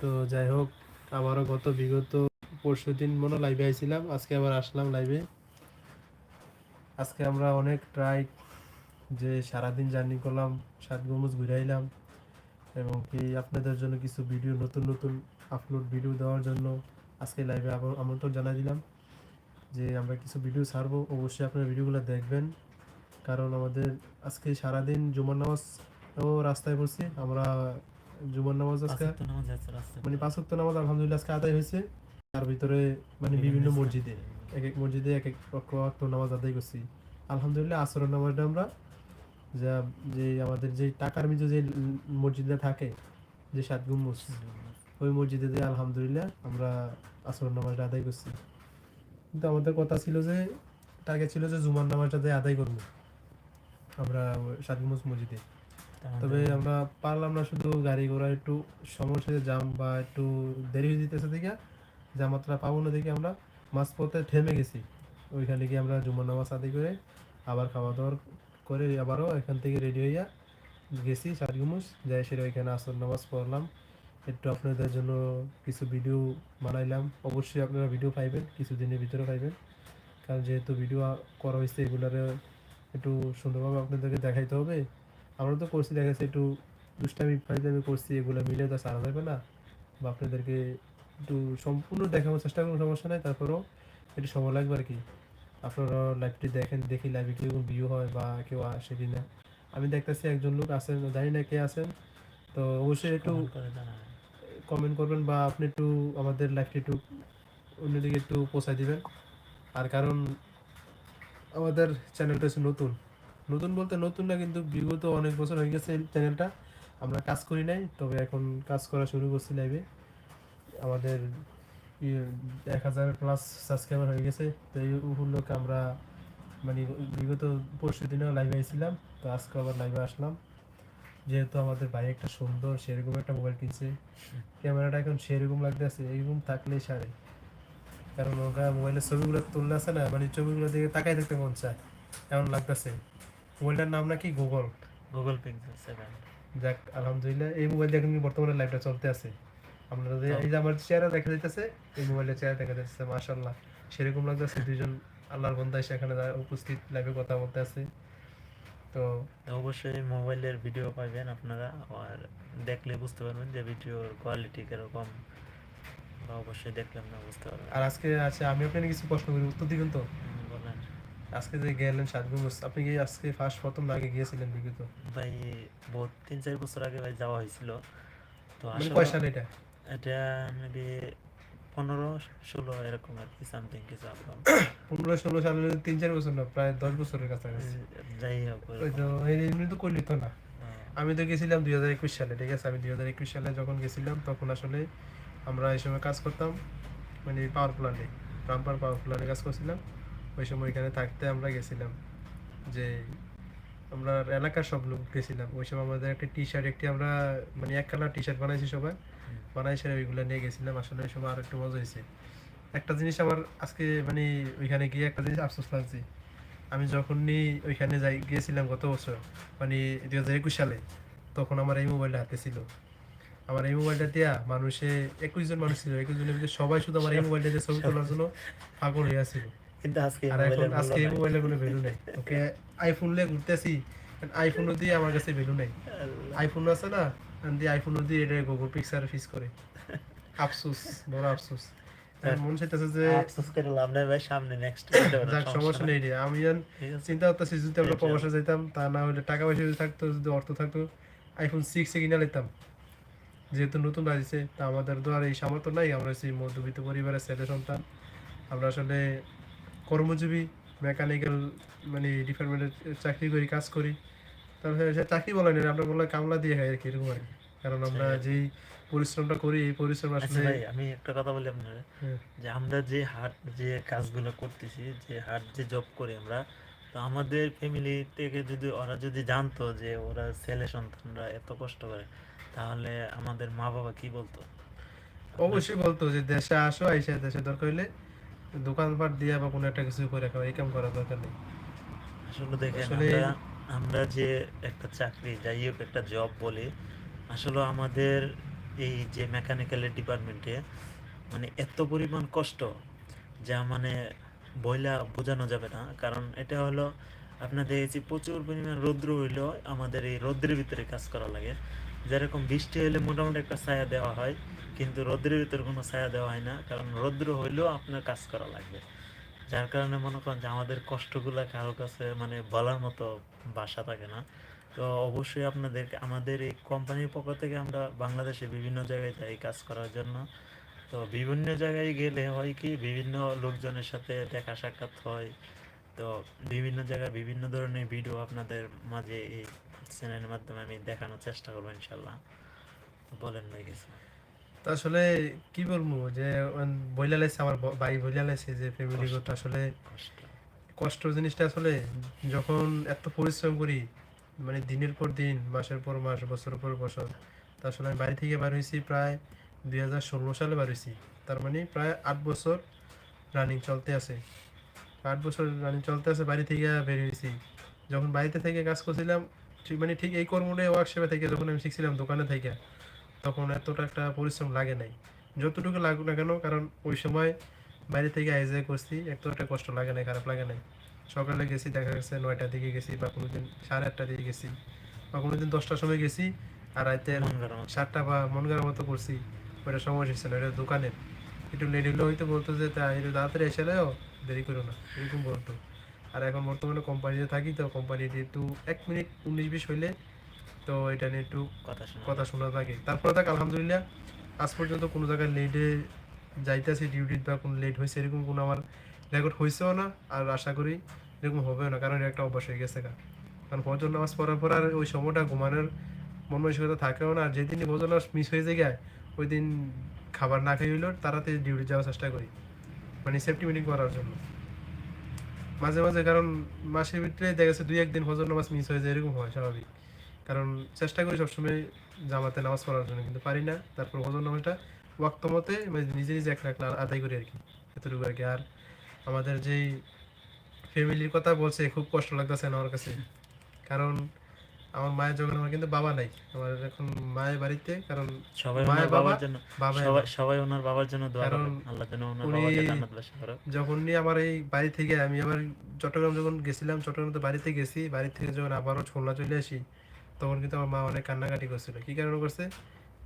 তো যাই হোক আমারও গত বিগত পরশু দিন মনে লাইভে আইছিলাম, আজকে আবার আসলাম লাইভে আজকে আমরা অনেক ট্রাই যে সারাদিন জার্নি করলাম, সাত গম্বুজ ঘুরাইলাম এবং কি আপনাদের জন্য কিছু ভিডিও নতুন নতুন আপলোড ভিডিও দেওয়ার জন্য আজকে লাইভে আবার আমন্ত্রণ জানাই দিলাম যে আমরা কিছু ভিডিও ছাড়বো। অবশ্যই আপনারা ভিডিওগুলো দেখবেন, কারণ আমাদের আজকে সারাদিন জুমার নামাজ ও রাস্তায় পড়ছি, আমরা জুমার নামাজ আজকে। মানে পাঁচ ওয়াক্ত নামাজ আলহামদুলিল্লাহ আজকে আদায় হয়েছে। তার ভিতরে মানে বিভিন্ন মসজিদে এক এক মসজিদে এক এক ওয়াক্ত নামাজ আদায় করছি। আলহামদুলিল্লাহ আসরের নামাজটা আমরা যা যে আমাদের যে টাকার মিজে যে মসজিদে থাকে যে সাত গুম্বুজ ওই মসজিদে যে আলহামদুলিল্লাহ আমরা আসরের নামাজটা আদায় করছি। কিন্তু আমাদের কথা ছিল যে টার্গেট ছিল যে জুমার নামাজটা দিয়ে আদায় করব আমরা সাত গুম্বুজ মসজিদে। তবে আমরা পারলাম না শুধু গাড়ি ঘোড়া একটু সমস্যা জাম বা একটু দেরি হয়ে যেতেছে দেখে জামাতটা পাবো না দেখে আমরা মাঝপথে থেমে গেছি। ওইখানে গিয়ে আমরা জুমার নামাজ আদি করে আবার খাওয়া দাওয়ার করে আবারও এখান থেকে রেডি হইয়া গেছি সাতগুমুস যাই সেটা ওইখানে আসর নামাজ পড়লাম। একটু আপনাদের জন্য কিছু ভিডিও বানাইলাম। অবশ্যই আপনারা ভিডিও পাইবেন কিছুদিনের ভিতরে পাইবেন। কারণ যেহেতু ভিডিও করা হয়েছে এগুলারে একটু সুন্দরভাবে আপনাদেরকে দেখাইতে হবে। আমরা তো করছি দেখা যাচ্ছে একটু দুষ্টামি ফাইজলামি করছি এগুলো মিলে তো সারা যাবে না। বা আপনাদেরকে একটু সম্পূর্ণ দেখানোর চেষ্টা করুন সমস্যা নাই তারপরেও একটু সময় লাগবে আর কি। আপনারা লাইভটি দেখেন দেখি লাইভে কীরকম ভিউ হয় বা কেউ আসে কি না। আমি দেখতেছি একজন লোক আছেন জানি না কে আছেন। তো অবশ্যই একটু। কমেন্ট করবেন বা আপনি একটু আমাদের লাইভটি একটু অন্যদিকে একটু পৌঁছায় দিবেন। আর কারণ আমাদের চ্যানেলটা হচ্ছে নতুন। নতুন বলতে নতুন না কিন্তু বিগত অনেক বছর হয়ে গেছে চ্যানেলটা আমরা কাজ করি নাই, তবে এখন কাজ করা শুরু করছি লাইভে আমাদের এক হাজার প্লাস সাবস্ক্রাইবার হয়ে গেছে। তো এই উপলক্ষে আমরা মানে বিগত পরশু দিনেও লাইভে আইছিলাম, তো আজকে আবার লাইভে আসলাম। যেহেতু আমাদের ভাই একটা সুন্দর, সেরকম একটা মোবাইল কিনছে। ক্যামেরাটা এখন সেরকম লাগতেছে এরকম থাকলেই সারে। কারণ ওরা মোবাইলের ছবিগুলো তুললে আছে না মানে ছবিগুলো দিকে তাকাই থাকতে মন চায়, এমন লাগতেছে। মোবাইলটার নাম নাকি গুগল গুগল পিক্সেল সেভেন যাক আলহামদুলিল্লাহ এই মোবাইল দিয়ে কিন্তু বর্তমানে লাইভটা চলতে আছে। আপনারা যে এই যে আমার চেহারা দেখা যাইতেছে এই মোবাইলের চেহারা দেখা যাচ্ছে মাশাল্লাহ সেরকম লাগতেছে দুইজন আল্লাহর বন্ধা এসে এখানে উপস্থিত লাইভে কথা বলতে আছে। তো অবশ্যই মোবাইলের ভিডিও পাবেন আপনারা আর দেখলে বুঝতে পারবেন যে ভিডিওর কোয়ালিটি কীরকম। অবশ্যই দেখলে আপনারা বুঝতে পারবেন। আর আজকে আছে আমি আপনাকে কিছু প্রশ্ন করি উত্তর দিবেন তো? আজকে যে গেলেন সাতগুমস আপনি কি আজকে ফার্স্ট প্রথম আগে গিয়েছিলেন বিগত? ভাই বহুত তিন চার বছর আগে ভাই যাওয়া হয়েছিল। তো মানে আসলে কয় সাল এটা? এটা মেবি পনেরো ষোলো এরকম আর কি সামথিং কিছু আপনার পনেরো ষোলো সালে তিন চার বছর না প্রায় দশ বছরের কাছাকাছি। যাই হোক ওই তো এমনি তো করলি তো না। হ্যাঁ, আমি তো গেছিলাম দুই হাজার একুশ সালে ঠিক আছে? আমি দুই হাজার একুশ সালে যখন গেছিলাম তখন আসলে আমরা এই সময় কাজ করতাম মানে পাওয়ার প্ল্যান্টে রামপার পাওয়ার প্ল্যান্টে কাজ করছিলাম। ওই সময় এখানে থাকতে আমরা গেছিলাম। যে আমরা এলাকার সব লোক গেছিলাম। ওই সময় আমাদের একটা টি শার্ট একটি আমরা মানে এক কালার টি শার্ট বানাইছি সবাই। বানাইছে ওইগুলো নিয়ে গেছিলাম। আসলে ওই সময় আর একটু মজা হয়েছে। একটা জিনিস আমার আজকে মানে ওইখানে গিয়ে একটা জিনিস আফসোস লাগছে। আমি যখনই ওইখানে যাই, গিয়েছিলাম গত বছর মানে দু হাজার একুশ সালে, তখন আমার এই মোবাইলটা হাতে ছিল। আমার এই মোবাইলটা দিয়া মানুষে, একুশ জন মানুষ ছিল। একুশ জনের ভিতরে সবাই শুধু আমার এই মোবাইলটা দিয়ে ছবি তোলার জন্য পাগল হয়ে আছিল। কিন্তু আজকে আর এখন মোবাইলের আজকে এই মোবাইলের কোনো ভ্যালু নেই। ওকে আইফোন নিয়ে ঘুরতেছি আইফোনও দিয়ে আমার কাছে ভ্যালু নেই। আইফোন আছে না দিয়ে আইফোনও দিয়ে এটা গুগল পিক্সার ফিস করে। আফসোস বড় আফসোস। মন চাইতেছে যে আফসোস করে লাভ নাই ভাই সামনে নেক্সট সমস্যা নেই। রে। আমি জান ঠিক আছে। চিন্তা করতেছি যদি আমরা প্রবাসে যাইতাম তা না হলে টাকা পয়সা যদি থাকতো যদি অর্থ থাকতো আইফোন সিক্স কিনে নিতাম। যেহেতু নতুন বাজিছে তা আমাদের তো আর এই সামর্থ্য নাই। আমরা সেই মধ্যবিত্ত পরিবারের ছেলে সন্তান। আমরা আসলে কর্মজীবী মেকানিক্যাল মানে ডিপার্টমেন্টের চাকরি করি কাজ করি। তারপরে চাকরি বলে না আমরা বলে কামলা দিয়ে খাই আর কি এরকম আর কি। কারণ আমরা যেই পরিশ্রমটা করি এই পরিশ্রম আচ্ছা আসলে ভাই আমি একটা কথা বলি আপনারা। হ্যাঁ, যে আমরা যে হাট যে কাজগুলো করতেছি যে হাট যে জব করি আমরা তো আমাদের ফ্যামিলি থেকে যদি ওরা যদি জানতো যে ওরা ছেলে সন্তানরা এত কষ্ট করে তাহলে আমাদের মা বাবা কি বলতো? অবশ্যই বলতো যে দেশে আসো আইসা দেশে দরকার হইলে দোকানপাট দিয়া বা কোনো একটা কিছু করে এই কাম করার দরকার নেই। আসলে দেখেন আমরা আমরা যে একটা চাকরি যাই হোক একটা জব বলি আসলে আমাদের এই যে মেকানিক্যালের ডিপার্টমেন্টে মানে এত পরিমাণ কষ্ট যা মানে বইলা বোঝানো যাবে না। কারণ এটা হলো আপনাদের এই যে প্রচুর পরিমাণ রৌদ্র হইলেও আমাদের এই রৌদ্রের ভিতরে কাজ করা লাগে। যেরকম বৃষ্টি হলে মোটামুটি একটা ছায়া দেওয়া হয়, কিন্তু রৌদ্রের ভিতরে কোনো ছায়া দেওয়া হয় না, কারণ রৌদ্র হইলেও আপনার কাজ করা লাগবে। যার কারণে মনে করেন যে আমাদের কষ্টগুলো কারও কাছে মানে বলার মতো বাসা থাকে না। তো অবশ্যই আপনাদেরকে, আমাদের এই কোম্পানির পক্ষ থেকে আমরা বাংলাদেশে বিভিন্ন জায়গায় যাই কাজ করার জন্য। তো বিভিন্ন জায়গায় গেলে হয় কি, বিভিন্ন লোকজনের সাথে দেখা সাক্ষাৎ হয়। তো বিভিন্ন জায়গায় বিভিন্ন ধরনের ভিডিও আপনাদের মাঝে এই চ্যানেলের মাধ্যমে আমি দেখানোর চেষ্টা করব ইনশাল্লাহ। বলেন কিছু। তো আসলে কি বলব যে বইলা লাইছে আমার ভাই বইলা লাইছে যে ফ্যামিলিগত আসলে কষ্ট। কষ্ট জিনিসটা আসলে যখন এত পরিশ্রম করি মানে দিনের পর দিন মাসের পর মাস বছরের পর বছর তা আসলে আমি বাড়ি থেকে বার হয়েছি প্রায় দুই হাজার ষোলো সালে বার হয়েছি। তার মানে প্রায় আট বছর রানিং চলতে আছে। আট বছর রানিং চলতে আছে বাড়ি থেকে বের হয়েছি। যখন বাড়িতে থেকে কাজ করছিলাম ঠিক মানে ঠিক এই কর্মটাই ওয়ার্কশপে থেকে যখন আমি শিখছিলাম দোকানে থেকে তখন এতটা একটা পরিশ্রম লাগে নাই। যতটুকু লাগুক না কেন কারণ ওই সময় বাইরে থেকে আইজে করছি একটু একটা কষ্ট লাগে নাই খারাপ লাগে নাই। সকালে গেছি দেখা গেছে নয়টার দিকে গেছি বা কোনোদিন সাড়ে আটটার দিকে গেছি বা কোনোদিন দশটার সময় গেছি আর রাতে সাতটা বা মন করার মতো করছি ওটা সময় না এটা দোকানের। একটু লেট হলে হয়তো বলতো যে তা একটু তাড়াতাড়ি এসে দেরি করো না। এরকম বলতো। আর এখন বর্তমানে কোম্পানিতে থাকি তো কোম্পানিতে একটু এক মিনিট উনিশ বিশ হইলে তো এটা নিয়ে একটু কথা শোনা থাকে তারপরে থাক আলহামদুলিল্লাহ আজ পর্যন্ত কোনো জায়গায় লেটে যাইতেছি ডিউটিতে বা কোনো লেট হয়েছে এরকম কোনো আমার রেকর্ড হয়েছেও না আর আশা করি এরকম হবেও না কারণ এটা একটা অভ্যাস হয়ে গেছে। কারণ ফজর নামাজ পড়ার পর আর ওই সময়টা ঘুমানোর মন মানসিকতা থাকেও না আর যেদিনই ফজর নামাজ মিস হয়ে যায় ওই দিন খাবার না খেয়ে হইলেও তাড়াতাড়ি ডিউটি যাওয়ার চেষ্টা করি মানে সেফটি মিটিং করার জন্য মাঝে মাঝে, কারণ মাসের ভিতরে দেখা গেছে দুই, একদিন হজর নামাজ মিস হয়ে যায়, এরকম হয় স্বাভাবিক। কারণ চেষ্টা করি সবসময় জামাতে নামাজ পড়ার জন্য, কিন্তু পারি না। তারপর হজর নামাজটা ওয়াক্ত মতে মানে নিজে নিজে এক রাখলে আদায় করি আর কি এতটুকু আর কি আর আমাদের যেই ফ্যামিলির কথা বলছে, খুব কষ্ট লাগতেছে আমার কাছে। কারণ আমার মায়ের যখন আমার কিন্তু বাবা নাই। আমার এখন মায়ের বাড়িতে কারণ সবাই মায়ের বাবার জন্য সবাই সবাই ওনার বাবার জন্য দোয়া আল্লাহ যেন ওনার বাবাকে জান্নাত বাসী করে। যখনই আমার এই বাড়ি থেকে আমি আবার চট্টগ্রাম যখন গেছিলাম চট্টগ্রাম তো বাড়িতে গেছি বাড়ি থেকে যখন আবারও ছোলা চলে আসি তখন কিন্তু আমার মা অনেক কান্নাকাটি করছিল। কি কারণে করছে?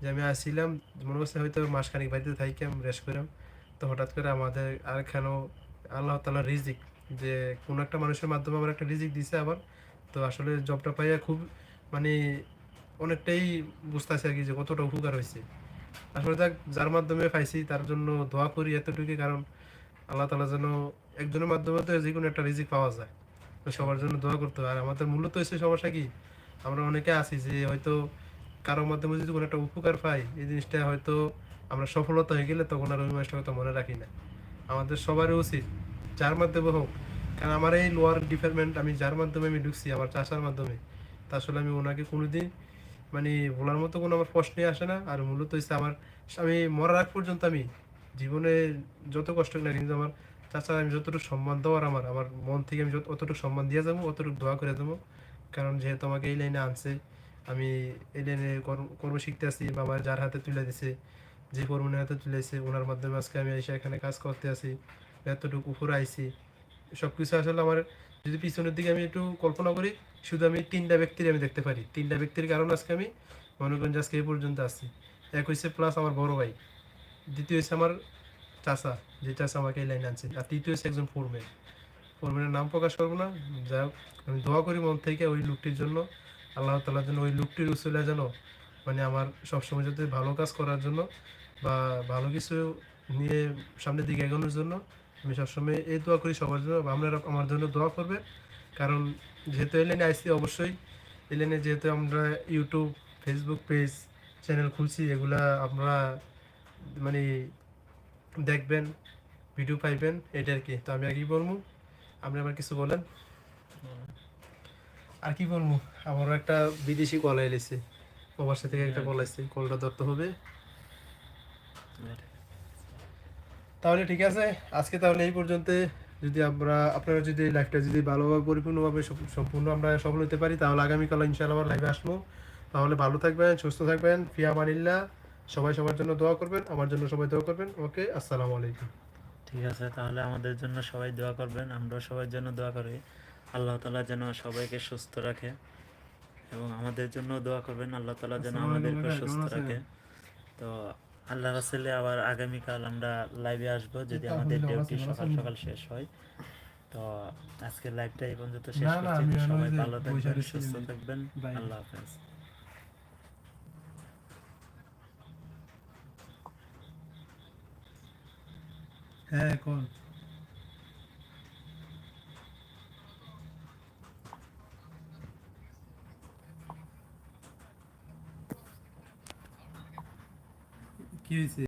যে আমি আসছিলাম মনে করছে হয়তো মাসখানিক বাড়িতে থাকি আমি রেস্ট করলাম তো হঠাৎ করে আমাদের আর কেন আল্লাহ তালা রিজিক যে কোনো একটা মানুষের মাধ্যমে আমার একটা রিজিক দিছে আবার। তো আসলে জবটা পাইয়া খুব মানে অনেকটাই বুঝতেছে আর কি যে কতটা উপকার হয়েছে আসলে দেখ যার মাধ্যমে পাইছি, তার জন্য দোয়া করি এতটুকু কারণ আল্লাহ তালা যেন একজনের মাধ্যমে তো যে কোনো একটা রিজিক পাওয়া যায়। তো সবার জন্য দোয়া করতে হয়। আর আমাদের মূলত হচ্ছে সমস্যা কি, আমরা অনেকে আছি যে হয়তো কারোর মাধ্যমে যদি কোনো একটা উপকার পাই, এই জিনিসটা হয়তো আমরা সফলতা হয়ে গেলে তখন আর ওই হয়তো মনে রাখি না। আমাদের সবারই উচিত, যার মাধ্যমে হোক কারণ আমার এই লোয়ার ডিপার্টমেন্ট আমি যার মাধ্যমে আমি ঢুকছি, আমার চাষার মাধ্যমে, তা আসলে আমি ওনাকে কোনোদিন মানে বলার মতো কোনো আমার প্রশ্নই আসে না। আর মূলত হচ্ছে আমার, আমি মরার আগ পর্যন্ত আমি জীবনে যত কষ্ট না কিন্তু আমার চাচা আমি যতটুকু সম্মান দেওয়ার আমার আমার মন থেকে আমি যত, অতটুকু সম্মান দিয়ে যাব, অতটুকু দোয়া করে দেবো কারণ যেহেতু আমাকে এই লাইনে আনছে, আমি এই লাইনে কর্ম শিখতে আসি বাবার যার হাতে তুলে দিছে, যে কর্মীর হাতে তুলে তুলেছে, ওনার মাধ্যমে আজকে আমি এসে এখানে কাজ করতে আসি এতটুকু উপরে আইছি। সব কিছু আসলে আমার যদি পিছনের দিকে আমি একটু কল্পনা করি, শুধু আমি তিনটা ব্যক্তির আমি দেখতে পারি। তিনটা ব্যক্তির কারণ আজকে আমি মনে করেন আজকে এই পর্যন্ত আসছি এক হচ্ছে প্লাস আমার বড় ভাই, দ্বিতীয় হচ্ছে আমার চাচা, যে চাচা আমাকে এই লাইনে আনছে। আর তৃতীয় হচ্ছে একজন ফোরম্যান ফোরম্যানের নাম প্রকাশ করব না। যাই হোক, আমি দোয়া করি মন থেকে ওই লোকটির জন্য, আল্লাহ তালার জন্য ওই লোকটির উসুলা যেন মানে আমার সবসময় যাতে ভালো কাজ করার জন্য বা ভালো কিছু নিয়ে সামনের দিকে এগোনোর জন্য আমি সবসময় এই দোয়া করি সবার জন্য আপনারা আমার জন্য দোয়া করবে কারণ যেহেতু এই লাইনে আসছি অবশ্যই, এই লাইনে যেহেতু আমরা ইউটিউব, ফেসবুক পেজ, চ্যানেল খুলছি, এগুলা আপনারা মানে দেখবেন, ভিডিও পাইবেন, এটা আর কি। তো আমি আর কি বলব, আপনি আবার কিছু বলেন। আর কি বলব, আমারও একটা বিদেশি কল এলেছে প্রবাসী থেকে একটা কল আসছে কলটা ধরতে হবে। তাহলে ঠিক আছে আজকে তাহলে এই পর্যন্ত যদি আমরা আপনারা যদি লাইফটা যদি ভালোভাবে পরিপূর্ণভাবে সম্পূর্ণ আমরা সফল হতে পারি তাহলে আগামীকাল ইনশাআল্লাহ আবার লাইভে আসব। তাহলে ভালো থাকবেন সুস্থ থাকবেন ফিয়া মানিল্লা সবাই সবার জন্য দোয়া করবেন আমার জন্য সবাই দোয়া করবেন। ওকে আসসালামু আলাইকুম। ঠিক আছে তাহলে আমাদের জন্য সবাই দোয়া করবেন আমরাও সবার জন্য দোয়া করি। আল্লাহ তালা যেন সবাইকে সুস্থ রাখে এবং আমাদের জন্য দোয়া করবেন আল্লাহ তালা যেন আমাদেরকে সুস্থ রাখে। তো আল্লাহ রাসেলে আবার আগামীকাল আমরা লাইভে আসব যদি আমাদের ডিউটি সকাল সকাল শেষ হয়। তো আজকে লাইভটা এই পর্যন্ত শেষ করছি। সবাই ভালো থাকবেন সুস্থ থাকবেন। আল্লাহ হাফেজ। হ্যাঁ কোন। কি হয়েছে